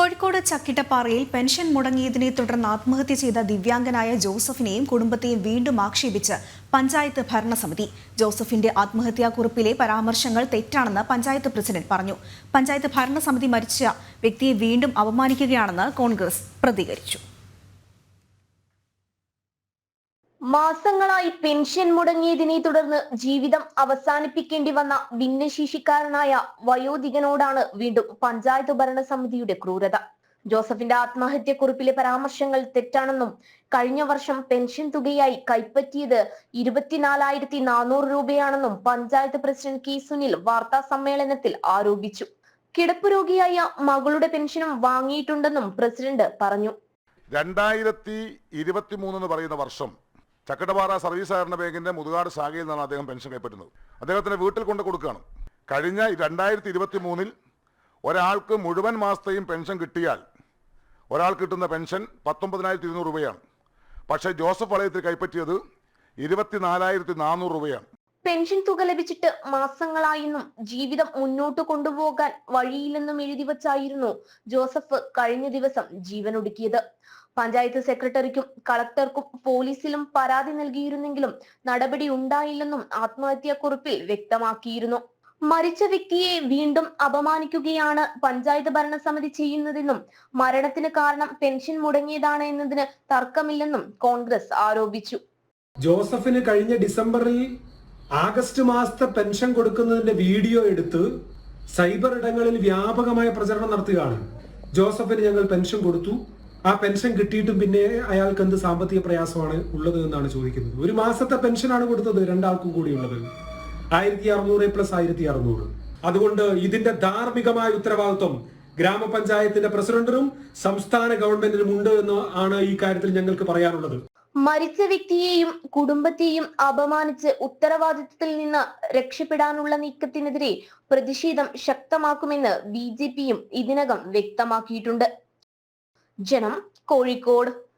Kozhikode ചക്കിട്ടപ്പാറയിൽ pension മുടങ്ങിയതിനെ തുടർന്ന് ആത്മഹത്യ ചെയ്ത ദിവ്യാംഗനായ ജോസഫിനെയും കുടുംബത്തെയും വീണ്ടും ആക്ഷേപിച്ച് പഞ്ചായത്ത് ഭരണസമിതി. ജോസഫിന്റെ ആത്മഹത്യാക്കുറിപ്പിലെ പരാമർശങ്ങൾ തെറ്റാണെന്ന് പഞ്ചായത്ത് പ്രസിഡന്റ് പറഞ്ഞു. പഞ്ചായത്ത് ഭരണസമിതി മരിച്ച വ്യക്തിയെ വീണ്ടും അപമാനിക്കുകയാണെന്ന് കോൺഗ്രസ് പ്രതികരിച്ചു. മാസങ്ങളായി പെൻഷൻ മുടങ്ങിയതിനെ തുടർന്ന് ജീവിതം അവസാനിപ്പിക്കേണ്ടി വന്ന ഭിന്നശേഷിക്കാരനായ വയോധികനോടാണ് വീണ്ടും പഞ്ചായത്ത് ഭരണസമിതിയുടെ ക്രൂരത. ജോസഫിന്റെ ആത്മഹത്യക്കുറിപ്പിലെ പരാമർശങ്ങൾ തെറ്റാണെന്നും കഴിഞ്ഞ വർഷം പെൻഷൻ തുകയായി കൈപ്പറ്റിയത് ഇരുപത്തിനാലായിരത്തി നാനൂറ് രൂപയാണെന്നും പഞ്ചായത്ത് പ്രസിഡന്റ് കെ സുനിൽ വാർത്താ സമ്മേളനത്തിൽ ആരോപിച്ചു. കിടപ്പ് രോഗിയായ മകളുടെ പെൻഷനും വാങ്ങിയിട്ടുണ്ടെന്നും പ്രസിഡന്റ് പറഞ്ഞു. രണ്ടായിരത്തി ഇരുപത്തി മൂന്ന് എന്ന് പറയുന്ന വർഷം ചക്കട്ടപ്പാറ സർവീസ് സഹകരണ ബാങ്കിന്റെ മുതുകാട് ശാഖയിൽ നിന്നാണ് അദ്ദേഹം പെൻഷൻ കൈപ്പറ്റുന്നത്. അദ്ദേഹത്തിന്റെ വീട്ടിൽ കൊണ്ട് കൊടുക്കുകയാണ്. കഴിഞ്ഞ രണ്ടായിരത്തി ഇരുപത്തി മൂന്നിൽ ഒരാൾക്ക് മുഴുവൻ മാസത്തെയും പെൻഷൻ കിട്ടിയാൽ ഒരാൾ കിട്ടുന്ന പെൻഷൻ പത്തൊമ്പതിനായിരത്തി ഇരുന്നൂറ് രൂപയാണ്. പക്ഷേ ജോസഫ് വളയത്തിൽ കൈപ്പറ്റിയത് ഇരുപത്തിനാലായിരത്തി നാനൂറ് രൂപയാണ്. പെൻഷൻ തുക ലഭിച്ചിട്ട് മാസങ്ങളായെന്നും ജീവിതം മുന്നോട്ട് കൊണ്ടുപോകാൻ വഴിയില്ലെന്നും എഴുതി വച്ചായിരുന്നു ജോസഫ് കഴിഞ്ഞ ദിവസം ജീവനൊടുക്കിയത് പഞ്ചായത്ത് സെക്രട്ടറിക്കും കളക്ടർക്കും പോലീസിലും പരാതി നൽകിയിരുന്നെങ്കിലും നടപടി ഉണ്ടായില്ലെന്നും ആത്മഹത്യാക്കുറിപ്പിൽ വ്യക്തമാക്കിയിരുന്നു. മരിച്ച വ്യക്തിയെ വീണ്ടും അപമാനിക്കുകയാണ് പഞ്ചായത്ത് ഭരണസമിതി ചെയ്യുന്നതെന്നും മരണത്തിന് കാരണം പെൻഷൻ മുടങ്ങിയതാണ് എന്നതിന് തർക്കമില്ലെന്നും കോൺഗ്രസ് ആരോപിച്ചു. ജോസഫിന് കഴിഞ്ഞ ഡിസംബറിൽ ആഗസ്റ്റ് മാസത്തെ പെൻഷൻ കൊടുക്കുന്നതിന്റെ വീഡിയോ എടുത്ത് സൈബർ ഇടങ്ങളിൽ വ്യാപകമായ പ്രചരണം നടത്തുകയാണ്. ജോസഫിന് ഞങ്ങൾ പെൻഷൻ കൊടുത്തു. ആ പെൻഷൻ കിട്ടിയിട്ടും പിന്നെ അയാൾക്ക് എന്ത് സാമ്പത്തിക പ്രയാസമാണ് ഉള്ളത് എന്നാണ് ചോദിക്കുന്നത്. ഒരു മാസത്തെ പെൻഷനാണ് കൊടുത്തത് രണ്ടാൾക്കും കൂടി ഉള്ളത്. ആയിരത്തി അറുന്നൂറ് പ്ലസ് ആയിരത്തി അറുന്നൂറ് അതുകൊണ്ട് ഇതിന്റെ ധാർമ്മികമായ ഉത്തരവാദിത്വം ഗ്രാമപഞ്ചായത്തിന്റെ പ്രസിഡന്റിനും സംസ്ഥാന ഗവൺമെന്റിനും ഉണ്ട് എന്ന് ആണ് ഈ കാര്യത്തിൽ ഞങ്ങൾക്ക് പറയാനുള്ളത്. മരിച്ച വ്യക്തിയെയും കുടുംബത്തെയും അപമാനിച്ച് ഉത്തരവാദിത്വത്തിൽ നിന്ന് രക്ഷപ്പെടാനുള്ള നീക്കത്തിനെതിരെ പ്രതിഷേധം ശക്തമാക്കുമെന്ന് ബി ജെ പിയും ഇതിനകം വ്യക്തമാക്കിയിട്ടുണ്ട്. ജനം കോഴിക്കോട്.